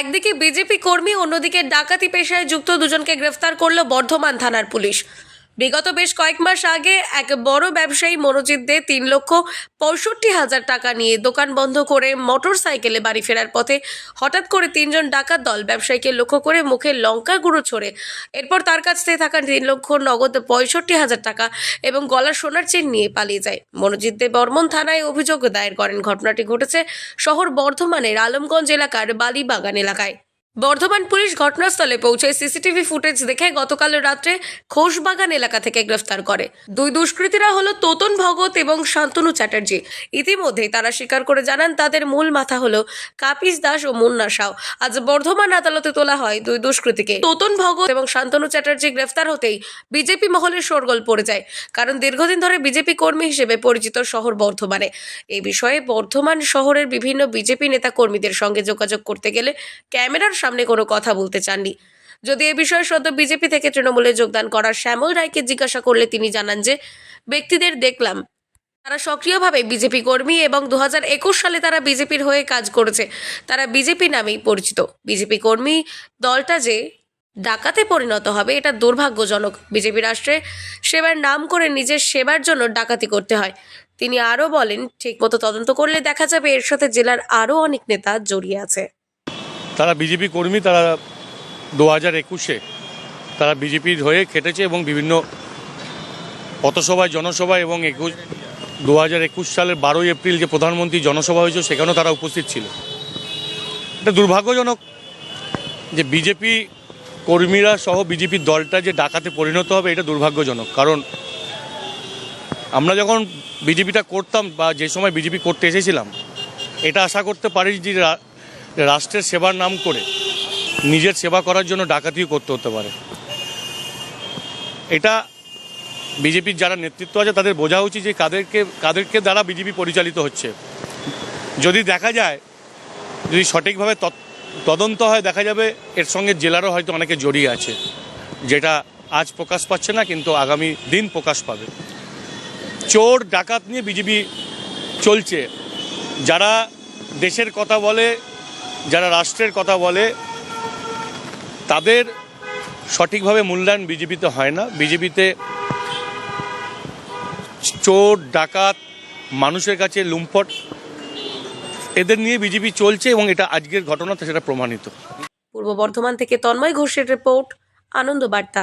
একদিকে বিজেপি কর্মী অন্যদিকে ডাকাতি পেশায় যুক্ত দুজনকে গ্রেফতার করল বর্ধমান থানার পুলিশ। বিগত বেশ কয়েক মাস আগে এক বড় ব্যবসায়ী মনোজিৎ দে তিন লক্ষ পঁয়ষট্টি হাজার টাকা নিয়ে দোকান বন্ধ করে মোটর সাইকেলে বাড়ি ফেরার পথে হঠাৎ করে তিনজন ডাকাত দল ব্যবসায়ীকে লক্ষ্য করে মুখে লঙ্কা গুঁড়ো ছড়ে। এরপর তার কাছ থেকে থাকা তিন লক্ষ নগদ পঁয়ষট্টি হাজার টাকা এবং গলার সোনার চেন নিয়ে পালিয়ে যায়। মনোজিৎ দে বর্মন থানায় অভিযোগ দায়ের করেন। ঘটনাটি ঘটেছে শহর বর্ধমানের আলমগঞ্জ এলাকার বালিবাগান এলাকায়। বর্ধমান পুলিশ ঘটনাস্থলে পৌঁছে সিসিটিভি ফুটেজ দেখে গতকাল রাত্রে খোশবাগান এলাকা থেকে গ্রেফতার করে। দুই দুষ্কৃতীরা হলো তোতন ভগত এবং শান্তনু চ্যাটার্জি। ইতিমধ্যেই তারা স্বীকার করে জানান, তাদের মূল মাথা হলো কাপিস দাস ও মুন্না সাও আজ বর্ধমান আদালতে তোলা হয় দুই দুষ্কৃতীকে। তোতন ভগত এবং শান্তনু চ্যাটার্জি গ্রেফতার হতেই বিজেপি মহলের শোরগোল পড়ে যায়, কারণ দীর্ঘদিন ধরে বিজেপি কর্মী হিসেবে পরিচিত শহর বর্ধমানে। এই বিষয়ে বর্ধমান শহরের বিভিন্ন বিজেপি নেতা কর্মীদের সঙ্গে যোগাযোগ করতে গেলে ক্যামেরার সামনে কোনো কথা বলতে চাননি। যদি এ বিষয়ে সদ্য বিজেপি থেকে তৃণমূলে যোগদান করা শ্যামল রায়কে জিজ্ঞাসা করলে তিনি জানান যে, ব্যক্তিদের দেখলাম। তারা সক্রিয়ভাবে বিজেপি কর্মী এবং দু হাজার একুশ সালে তারা বিজেপির হয়ে কাজ করেছে। তারা বিজেপি নামেই পরিচিত। বিজেপি কর্মী দলটা যে ডাকাতে পরিণত হবে, এটা দুর্ভাগ্যজনক। বিজেপি রাষ্ট্রে সেবার নাম করে নিজের সেবার জন্য ডাকাতি করতে হয়। তিনি আরও বলেন, ঠিকমতো তদন্ত করলে দেখা যাবে এর সাথে জেলার আরও অনেক নেতা জড়িয়ে আছে। তারা বিজেপি কর্মী, তারা দু হাজার একুশে তারা বিজেপির হয়ে খেটেছে এবং বিভিন্ন পথসভায়, জনসভায় এবং একুশ, দু হাজার একুশ সালের বারোই এপ্রিল যে প্রধানমন্ত্রী জনসভা হয়েছিল, সেখানেও তারা উপস্থিত ছিল। এটা দুর্ভাগ্যজনক যে বিজেপি কর্মীরা সহ বিজেপির দলটা যে ডাকাতে পরিণত হবে, এটা দুর্ভাগ্যজনক। কারণ আমরা যখন বিজেপিটা করতাম বা যে সময় বিজেপি করতে এসেছিলাম, এটা আশা করতে পারি যে রাষ্ট্রের সেবার নাম করে নিজের সেবা করার জন্য ডাকাতিও করতে হতে পারে। এটা বিজেপির যারা নেতৃত্ব আছে তাদের বোঝা উচিত যে কাদেরকে কাদেরকে দ্বারা বিজেপি পরিচালিত হচ্ছে। যদি দেখা যায়, যদি সঠিকভাবে তদন্ত হয়, দেখা যাবে এর সঙ্গে জেলারও হয়তো অনেকে জড়িয়ে আছে, যেটা আজ প্রকাশ পাচ্ছে না, কিন্তু আগামী দিন প্রকাশ পাবে। চোর, ডাকাত নিয়ে বিজেপি চলছে। যারা দেশের কথা বলে যারা রাষ্ট্রের কথা বলে, তাদের সঠিকভাবে মূল্যায়ন বিজেপিতে হয় না। বিজেপিতে চোর, ডাকাত, মানুষের কাছে লুম্পট, এদের নিয়ে বিজেপি চলছে এবং এটা আজকের ঘটনা সেটা প্রমাণিত। পূর্ব বর্ধমান থেকে তন্ময় ঘোষের রিপোর্ট, আনন্দ বার্তা।